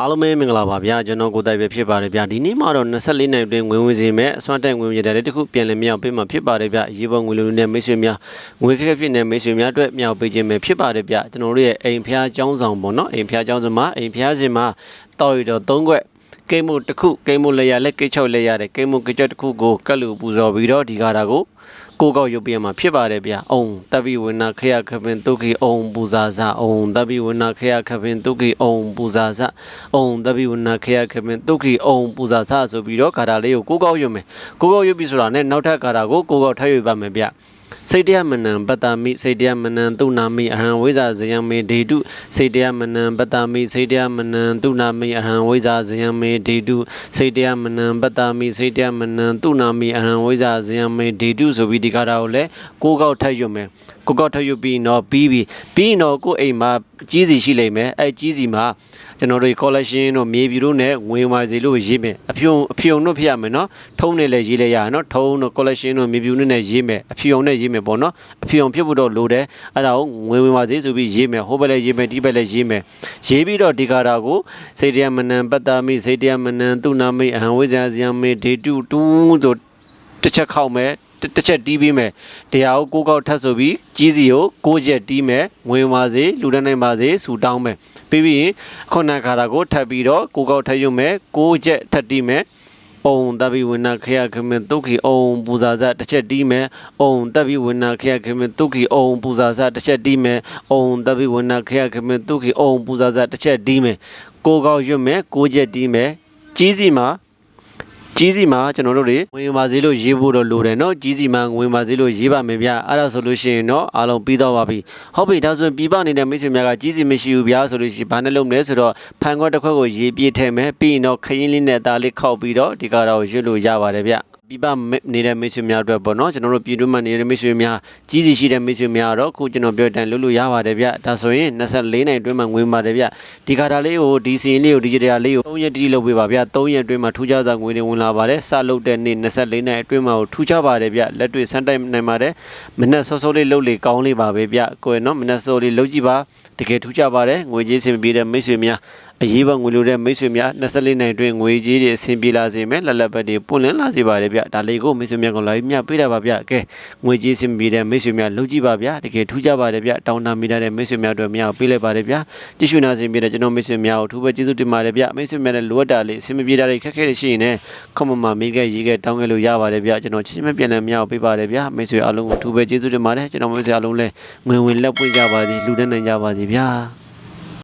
အားလုံးပဲမင်္ဂလာပါဗျာကျွန်တော်ကိုတိုက်ပဲဖြစ်ပါတယ်ဗျာဒီနေ့မှာတော့24နှစ်အတွင်းဝင်ဝင်စီမဲ့အစွမ်းတက်ဝင်ဝင်ရတယ်တခုပြန်လည်မြောက်ပေးမှာဖြစ်ပါတယ်ဗျာရေပေါ်ငွေလိုနဲ့မိတ်ဆွေများငွေခက်ခက်ဖြစ်နေမိတ်ဆွေများအတွက်မြောက်ပေးခြင်းပဲဖြစ်ပါတယ်ဗျာကျွန်တော်တို့ရဲ့အိမ်ဖျားចောင်းဆောင်ပေါ့နော်အိမ်ဖျားចောင်းဆောင်မှာအိမ်ဖျားစင်မှာတောက်ရတော့၃ခွက်ကိမှုတစ်ခုကိမှုလက်ရလက်ကိချောက်လက်ရတယ်ကိမှုကိချောက်တစ်ခုကိုကတ်လူပူဇော်ပြီးတော့ဒီကားတာကို ကိုကောက်ရုပ်ပြမှာဖြစ်ပါတယ်ဗျာ။အုံတပ်ပြီးဝနာခရခပင်တုခိအုံပူဇာဇအုံတပ်ပြီးဝနာခရခပင်တုခိအုံပူဇာဇအုံတပ်ပြီးဝနာခရခပင်တုခိအုံပူဇာဇဆိုပြီးတော့ဂါထာလေးကိုကိုကောက်ရုပ်မယ်။ကိုကောက်ရုပ်ပြီဆိုတာနဲ့နောက်ထပ်ဂါထာကိုကိုကောက်ထပ်ရုပ်ပါမယ်ဗျာ။ စိတ်တရားမနံပတ္တမိစိတ်တရားမနံတုနာမိအဟံဝိဇာဇယံမေဒေတုစိတ်တရားမနံပတ္တမိစိတ်တရားမနံတုနာမိအဟံဝိဇာဇယံမေဒေတုစိတ်တရားမနံပတ္တမိစိတ်တရားမနံတုနာမိအဟံဝိဇာဇယံမေဒေတုဆိုပြီးဒီခါတာကိုလည်းကိုးကောက်ထပ်ရွတ်မယ် ကိုးကောက်ထပ်ရွတ်ပြီးတော့ပြီးပြီပြီးရင်တော့ကိုယ့်အိမ်မှာကြီးစီရှိလိမ့်မယ်အဲကြီးစီမှာကျွန်တော်တို့ collection တို့မြေပြူတို့နဲ့ငွေမာစီလို့ရေးမယ်အဖြုံအဖြုံတို့ဖြစ်ရမယ်နော်ထုံးနဲ့လည်းရေးလိုက်ရအောင်နော်ထုံးတို့ collection တို့မြေပြူတို့နဲ့ရေးမယ်အဖြုံနဲ့ရေးမယ်ပေါ့နော်အဖြုံဖြစ်ဖို့တော့လိုတယ်အဲ့ဒါကိုငွေဝင်မာစီဆိုပြီးရေးမယ်ဟိုဘက်လည်းရေးမယ်ဒီဘက်လည်းရေးမယ်ရေးပြီးတော့ဒီကာတာကိုစိတ်တရားမနံပတ္တမိစိတ်တရားမနံတုနာမိအဟံဝိဇ္ဇာဇယံမေဒေတုတူးဆိုတစ်ချက်ခောက်မယ် တစ်တစ်ချက်တီးပြီးမယ်တရားကိုကိုးကောက်ထပ်ဆိုပြီးကြီးစီကိုကိုးချက်တီးမယ်ငွေမာစီလူတန်းနိုင်ပါစေဆူတောင်းမယ်ပြီးပြီးရင်ခုနခါတာကိုထပ်ပြီးတော့ကိုးကောက်ထပ်ရွတ်မယ်ကိုးချက်ထပ်တီးမယ်အုံတပိဝိနာခရခမေတုခိအုံပူဇာဇတစ်ချက်တီးမယ်အုံတပိဝိနာခရခမေတုခိအုံပူဇာဇတစ်ချက်တီးမယ်အုံတပိဝိနာခရခမေတုခိအုံပူဇာဇတစ်ချက်တီးမယ်ကိုကောက်ရွတ်မယ်ကိုချက်တီးမယ်ကြီးစီမှာ ကြီးစီမှာကျွန်တော်တို့တွေဝင်ပါစေလို့ရေးဖို့တော့လိုတယ်เนาะကြီးစီမှာဝင်ပါစေလို့ရေးပါမယ်ဗျအဲ့ဒါဆိုလို့ရှိရင်เนาะအားလုံးပြီးတော့ပါပြီဟုတ်ပြီဒါဆိုရင်ပြပနေတဲ့မိတ်ဆွေများကကြီးစီမရှိဘူးဗျာဆိုလို့ရှိရင်ဘာနဲ့လုပ်မလဲဆိုတော့ဖန်ခွက်တစ်ခွက်ကိုရေးပြည့်ထည့်မယ်ပြီးရင်တော့ခရင်လေးနဲ့သားလေးခောက်ပြီးတော့ဒီကတော့ရွတ်လို့ရပါတယ်ဗျ ပြပနေတဲ့မိတ်ဆွေများအတွက်ပေါ့နော်ကျွန်တော်တို့ပြည်တွင်းမှာနေတဲ့မိတ်ဆွေများကြီးစီရှိတဲ့မိတ်ဆွေများတော့ခုကျွန်တော်ပြောတဲ့အတိုင်းလုပ်လို့ရပါတယ်ဗျဒါဆိုရင်24နိုင်အတွင်းမှာငွေပါတယ်ဗျဒီကာတာလေးကိုဒီစီရင်လေးကိုဒီဂျစ်တာလေးကို3ရက်တိတိလုပ်ပေးပါဗျ3ရက်အတွင်းမှာထူးခြားစွာငွေတွေဝင်လာပါတယ်စလုပ်တဲ့နေ့24နိုင်အတွင်းမှာကိုထူးခြားပါတယ်ဗျလက်တွေ့စမ်းတိုက်နိုင်ပါတယ်မနေ့စောစောလေးလုပ်လေကောင်းလေးပါပဲဗျကိုယ်နော်မနေ့စောလေးလုပ်ကြည့်ပါတကယ်ထူးခြားပါတယ်ငွေကြေးစင်ပြေတဲ့မိတ်ဆွေများ အရေးပါငွေလိုတဲ့မိတ်ဆွေများ24နိုင်အတွင်းငွေကြေးတွေအဆင်ပြေလာစေမယ်လက်လက်ပတ်တွေပွင့်လင်းလာစေပါတယ်ဗျဒါလေးကိုမိတ်ဆွေများကလာပြီးမြပေးတာပါဗျကဲငွေကြေးအဆင်ပြေတဲ့မိတ်ဆွေများလုပ်ကြည့်ပါဗျတကယ်ထူးခြားပါတယ်ဗျတောင်းတမိတဲ့မိတ်ဆွေများအတွက်များပေးလိုက်ပါတယ်ဗျကြည့်ရှုနာစင်ပြေတဲ့ကျွန်တော်မိတ်ဆွေများကိုထူးပဲကျေးဇူးတင်ပါတယ်ဗျမိတ်ဆွေများလည်းလိုအပ်တာလေးအဆင်မပြေတာတွေခက်ခဲတွေရှိရင်လည်းခွန်မမမေးခဲ့ရေးခဲ့တောင်းခဲ့လို့ရပါတယ်ဗျကျွန်တော်ချင်းချင်းမပြန်လည်းများပေးပါတယ်ဗျမိတ်ဆွေအားလုံးကိုထူးပဲကျေးဇူးတင်ပါတယ်ကျွန်တော်မိတ်ဆွေအားလုံးလည်းငွေဝင်လက်ပွင့်ကြပါစေလူတဲ့နိုင်ကြပါစေဗျ